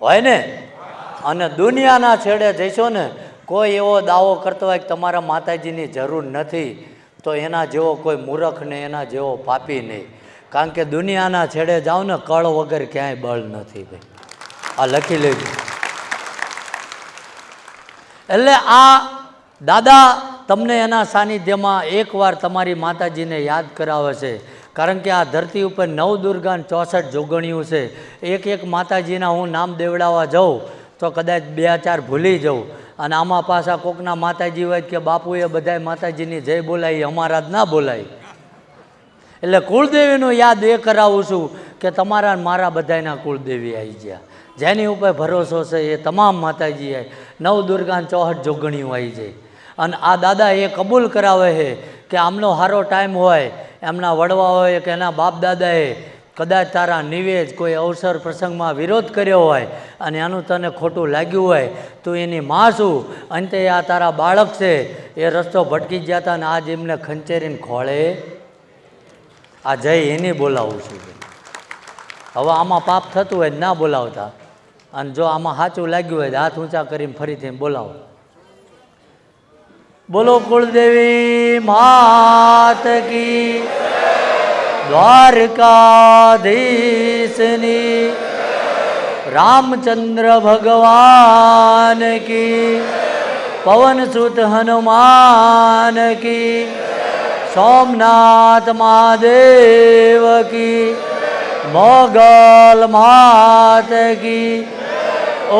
હોય ને? અને દુનિયાના છેડે જઈશો ને, કોઈ એવો દાવો કરતો હોય કે તમારા માતાજીની જરૂર નથી, તો એના જેવો કોઈ મૂરખ ને એના જેવો પાપી નહીં. કારણ કે દુનિયાના છેડે જાઓ ને, કળ વગર ક્યાંય બળ નથી ભાઈ. આ લખી લેજો. એટલે આ દાદા તમને એના સાનિધ્યમાં એકવાર તમારી માતાજીને યાદ કરાવે છે. કારણ કે આ ધરતી ઉપર નવ દુર્ગાન ચોસઠ જોગણીઓ છે. એક એક માતાજીના હું નામ દેવડાવવા જાઉં, તો કદાચ બે ચાર ભૂલી જાઉં. અને આમાં પાછા કોકના માતાજી હોય કે બાપુએ બધાય માતાજીની જય બોલાવી, અમારા જ ના બોલાય. એટલે કુળદેવીનું યાદ એ કરાવું છું કે તમારા મારા બધાયના કુળદેવી આવી ગયા. જેની ઉપર ભરોસો છે એ તમામ માતાજી આવી નવ દુર્ગાન ને ચોહઠ જોગણીઓ આવી જાય. અને આ દાદા એ કબૂલ કરાવે છે કે આમનો સારો ટાઈમ હોય એમના વડવાઓએ કે એના બાપ દાદાએ કદાચ તારા નિવેદ કોઈ અવસર પ્રસંગમાં વિરોધ કર્યો હોય અને એનું તને ખોટું લાગ્યું હોય, તો એની માં શું? અંતે આ તારા બાળક છે, એ રસ્તો ભટકી ગયા હતા અને આજ એમને ખંચેરીને ખોળે. આ જય એને બોલાવું છું હવે આમાં પાપ થતું હોય ના બોલાવતા. અને જો આમાં સાચું લાગ્યું હોય હાથ ઊંચા કરીને ફરીથી બોલાવો. બોલો કુળદેવી, માત કી દ્વારકાધીશની, રામચંદ્ર ભગવાન કી પવનસુત હનુમાન કી, સોમનાથ મહાદેવ કી, મોગલ માત કી,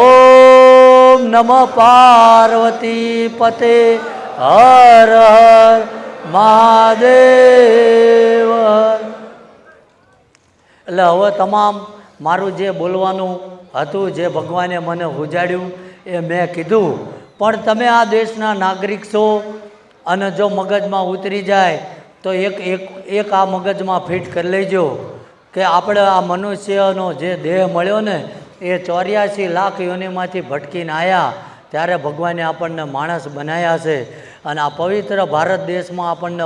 ઓમ નમ પાર્વતી પતે હર હર મહાદેવ. એટલે હવે તમામ મારું જે બોલવાનું હતું, જે ભગવાને મને ઉજાડ્યું, એ મેં કીધું. પણ તમે આ દેશના નાગરિક છો અને જો મગજમાં ઉતરી જાય, તો એક એક એક આ મગજમાં ફિટ કરી લેજો કે આપણે આ મનુષ્યનો જે દેહ મળ્યો ને, એ ચોર્યાસી લાખ યોનિમાંથી ભટકીને આવ્યા ત્યારે ભગવાને આપણને માણસ બનાવ્યા છે. અને આ પવિત્ર ભારત દેશમાં આપણને